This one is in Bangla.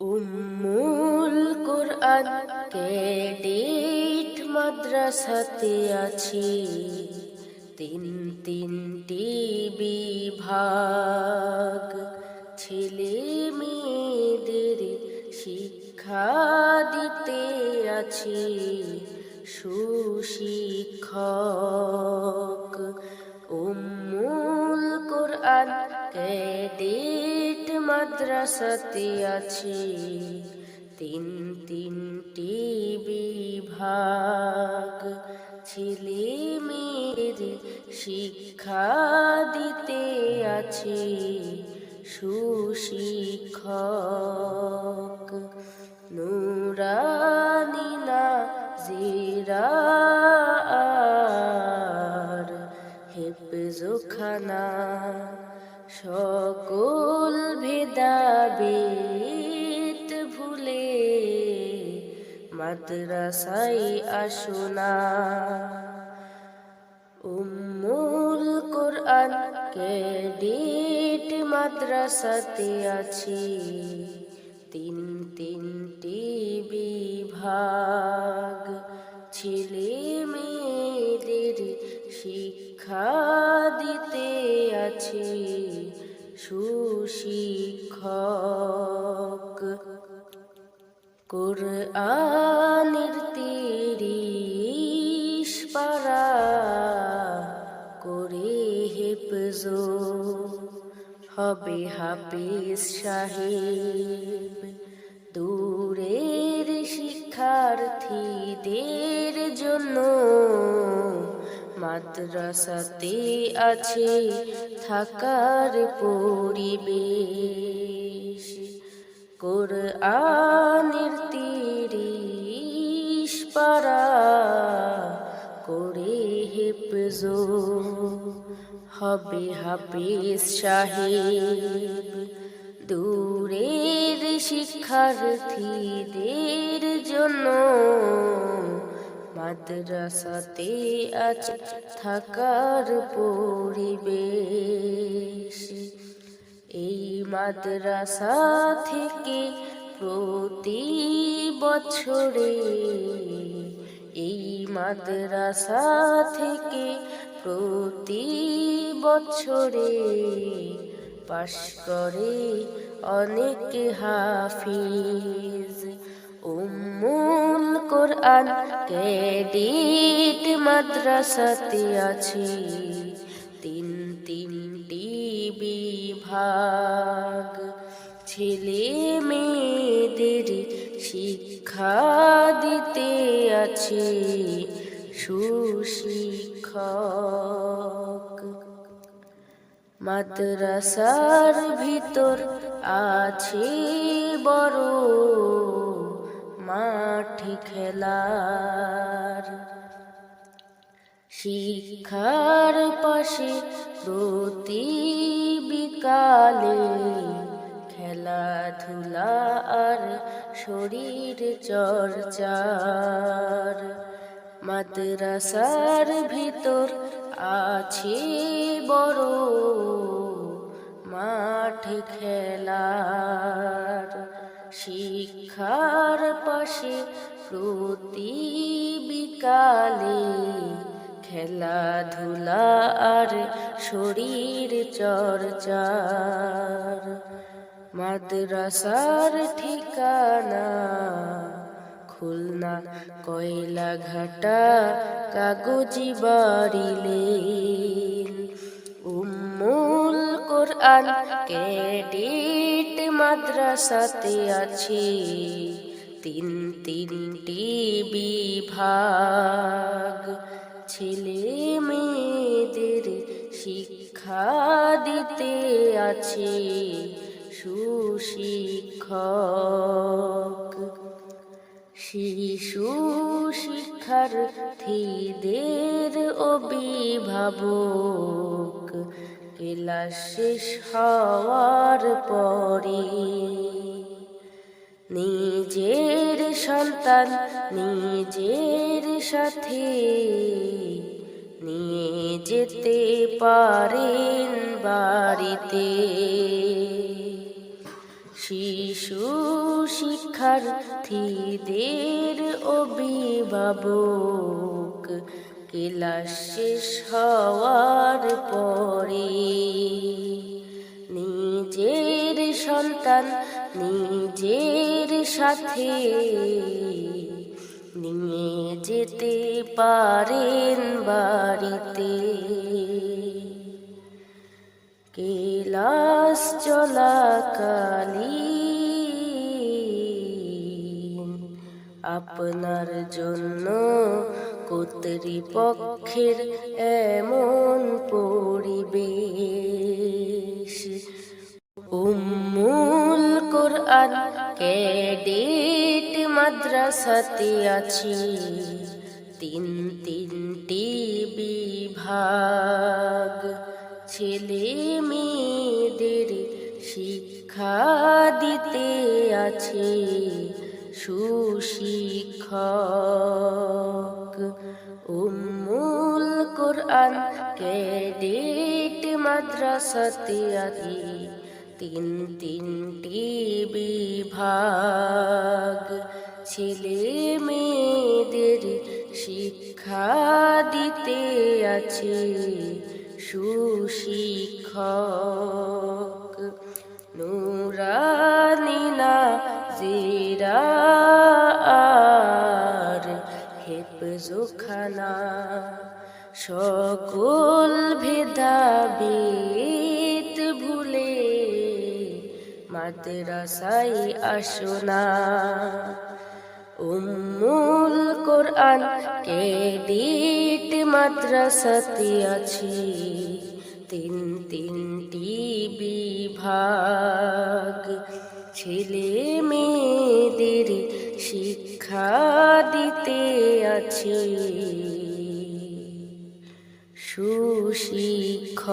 উম্মুল কোরআন ক্যাডেট মাদ্রাসাতে আছি। তিন তিনটি বিভাগ, ছেলে মেয়েদের শিক্ষা দিতে আছি। সুশিক্ষক উম্মুল কোরআন ক্যাডেট মাদ্রাসাতে আছে? তিন তিনটি বিভাগ। ছেলে মেয়ের শিক্ষা দিতে আছে সুশিক্ষক। নুরানিনা জিরা আর হেফজোখানা। সকল ভেদাভেদ ভুলে মাদ্রাসায় আসোনা উম্মুল কোরআন ক্যাডেট মাদ্রাসাতে আছি। তিন তিনটি বিভাগ মেয়েদের শিক্ষা দিতে আছে সুশিক্ষক। কোরআনের তিরিশ পারা করে হেফজ হবে হাফিজ সাহেব। দূরের শিক্ষার্থীদের জন্য। মাদ্রাসাতে আছে থাকার পরিবেশ। কোরআনের তিরিশ পারা করে হেফজ। হবে হাফিজ সাহেব। দূরের শিক্ষার্থীদের জন্য মাদ্রাসাতে আছে থাকার পরিবেশ। এই মাদ্রাসা থেকে প্রতি বছরে এই মাদ্রাসা থেকে প্রতি বছরে পাশ করে অনেক হাফিজ। উম্মুল কোরআন ক্যাডেট মাদ্রাসাতে আছে। তিন তিনটি বিভাগ। ছেলে মেয়েদের শিক্ষা দিতে আছে। সুশিক্ষক। মাদ্রাসার ভিতর আছে বড় মাঠ খেলার। শিক্ষার পাশে প্রতি বিকালে খেলাধুলা আর শরীর চর্চার। মাদ্রাসার ভিতর আছে বড় মাঠ খেলার। শিক্ষার পাশে প্রতি বিকালে খেলাধুলা আর শরীর চর্চার মাদ্রাসার ঠিকানা খুলনা কয়লা ঘাটা কাগজি বাড়িলে উম্মুল কোরআন ক্যাডেট মাদ্রাসাতে আছে। তিন তিনটি বিভাগ। ছেলে মেয়েদের শিক্ষা দিতে আছে। সুশিক্ষক। শিশু শিক্ষার্থীদের অভিভাবক। ক্লাস শেষ হওয়ার পরে নিজের সন্তান, নিজের সাথে নিয়ে যেতে পারেন বাড়িতে। শিশু শিক্ষার্থীদের অভিভাবক ক্লাস হওয়ার পরে নিজের সন্তান নিজের সাথে নিয়ে যেতে পারেন বাড়িতে। কেলাস চলাকালীন আপনার জন্য কর্তৃপক্ষের এমন পরিবেশ। উম্মুল কোরআন ক্যাডেট মাদ্রাসাতে আছি। তিন তিনটি বিভাগ। ছেলে মেয়েদের শিক্ষা দিতে আছে। সুশিক্ষক কোরআন মাদ্রাসাতে আদি তিন তিনটি বিভাগ। ছেলে মেয়েদের শিক্ষা দিতে আছে সুশিক্ষক। সকল ভেদাভেদ ভুলে মাদ্রাসাই আসো না। উম্মুল কোরআন ক্যাডেট মাদ্রাসাতে আছে। তিন তিনটি বিভাগ। ছেলে মেয়েদের শিক্ষা দিতে আছে। সুশিক্ষক।